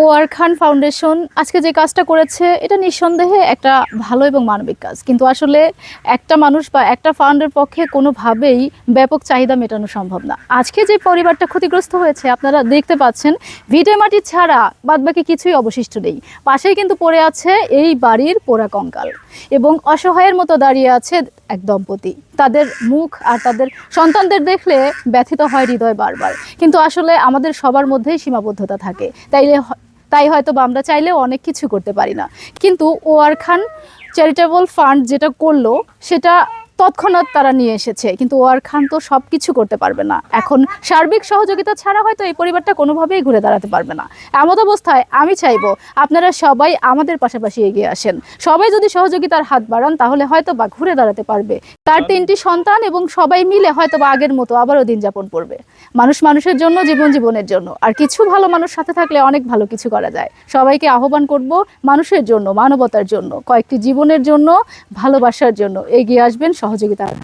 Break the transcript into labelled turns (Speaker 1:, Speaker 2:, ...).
Speaker 1: ও আর খান foundation আজকে যে কাজটা করেছে, এটা নিঃসন্দেহে একটা ভালো এবং মানবিক কাজ। কিন্তু আসলে একটা মানুষ বা একটা ফান্ডের পক্ষে কোনোভাবেই ব্যাপক চাহিদা মেটানো সম্ভব না। আজকে যে পরিবারটা ক্ষতিগ্রস্ত হয়েছে, আপনারা দেখতে পাচ্ছেন, ভিটে মাটি ছাড়া বাদবাকি কিছুই অবশিষ্ট নেই। পাশেই কিন্তু পড়ে আছে এই বাড়ির পোড়া কঙ্কাল এবং অসহায়ের মতো দাঁড়িয়ে আছে এক দম্পতি। তাদের মুখ আর তাদের সন্তানদের দেখলে ব্যথিত হয় হৃদয় বারবার। কিন্তু আসলে আমাদের সবার মধ্যেই সীমাবদ্ধতা থাকে। তাইলে তাই হয়তো বা আমরা চাইলেও অনেক কিছু করতে পারি না। কিন্তু ওয়ার খান চ্যারিটেবল ফান্ড যেটা করল, সেটা তৎক্ষণাৎ তারা নিয়ে এসেছে কিন্তু ওয়ার খান তো সব কিছু করতে পারবে না। এখন সার্বিক সহযোগিতা ছাড়া হয়তো এই পরিবারটা কোনোভাবেই ঘুরে দাঁড়াতে পারবে না। এমত অবস্থায় আমি চাইব আপনারা সবাই আমাদের পাশাপাশি এগিয়ে আসেন। সবাই যদি সহযোগিতার হাত বাড়ান তাহলে হয়তো বা ঘুরে দাঁড়াতে পারবে। তার তিনটি সন্তান এবং সবাই মিলে হয়তো বা আগের মতো আবারও দিন যাপন করবে। মানুষ মানুষের জন্য জীবন জীবনের জন্য। আর কিছু ভালো মানুষ সাথে থাকলে অনেক ভালো কিছু করা যায়। সবাইকে আহ্বান করব মানুষের জন্য মানবতার জন্য কয়েকটি জীবনের জন্য ভালোবাসার জন্য এগিয়ে আসবেন সহযোগিতার